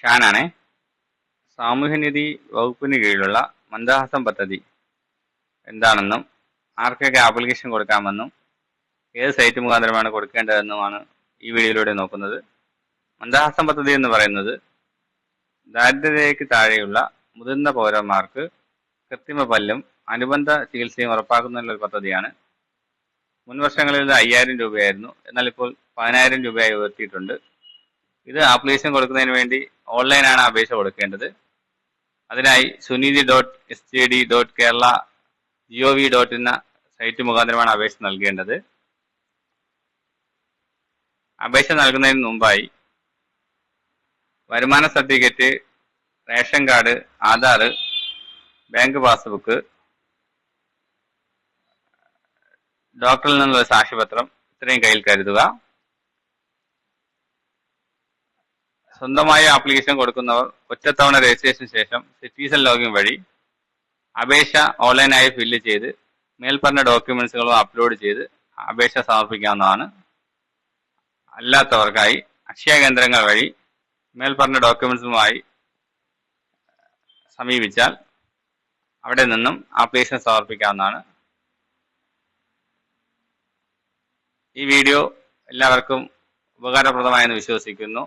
ഷാനാണേ സാമൂഹ്യനിധി വകുപ്പിന് കീഴിലുള്ള മന്ദഹാസം പദ്ധതി എന്താണെന്നും ആർക്കൊക്കെ ആപ്ലിക്കേഷൻ കൊടുക്കാമെന്നും ഏത് സൈറ്റ് മുഖാന്തരമാണ് കൊടുക്കേണ്ടതെന്നുമാണ് ഈ വീഡിയോയിലൂടെ നോക്കുന്നത്. മന്ദഹാസം പദ്ധതി എന്ന് പറയുന്നത് ദാരിദ്ര്യരേഖയ്ക്ക് താഴെയുള്ള മുതിർന്ന പൗരന്മാർക്ക് കൃത്രിമ പല്ലും അനുബന്ധ ചികിത്സയും ഉറപ്പാക്കുന്നതിനുള്ള ഒരു പദ്ധതിയാണ്. മുൻ വർഷങ്ങളിൽ അയ്യായിരം രൂപയായിരുന്നു. എന്നാൽ ഇപ്പോൾ പതിനായിരം രൂപയായി ഉയർത്തിയിട്ടുണ്ട്. ഇത് ആപ്ലിക്കേഷൻ കൊടുക്കുന്നതിന് വേണ്ടി ഓൺലൈനാണ് അപേക്ഷ കൊടുക്കേണ്ടത്. അതിനായി Suneethi dot S G D dot Kerala G O V dot എന്ന സൈറ്റ് മുഖാന്തരമാണ് അപേക്ഷ നൽകേണ്ടത്. അപേക്ഷ നൽകുന്നതിന് മുമ്പായി വരുമാന certificate ration card Aadhaar bank passbook ഡോക്ടറിൽ നിന്നുള്ള സാക്ഷ്യപത്രം ഇത്രയും കയ്യിൽ കരുതുക. സ്വന്തമായി ആപ്ലിക്കേഷൻ കൊടുക്കുന്നവർ ഒറ്റത്തവണ രജിസ്ട്രേഷൻ ശേഷം സിറ്റിസൺ ലോഗിൻ വഴി അപേക്ഷ ഓൺലൈനായി ഫില്ല് ചെയ്ത് മേൽപ്പറഞ്ഞ ഡോക്യുമെന്റ്സുകളും അപ്ലോഡ് ചെയ്ത് അപേക്ഷ സമർപ്പിക്കാവുന്നതാണ്. അല്ലാത്തവർക്കായി അക്ഷയ കേന്ദ്രങ്ങൾ വഴി മേൽപ്പറഞ്ഞ ഡോക്യുമെന്റ്സുമായി സമീപിച്ചാൽ അവിടെ നിന്നും ആപ്ലിക്കേഷൻ സമർപ്പിക്കാവുന്നതാണ്. ഈ വീഡിയോ എല്ലാവർക്കും ഉപകാരപ്രദമായെന്ന് വിശ്വസിക്കുന്നു.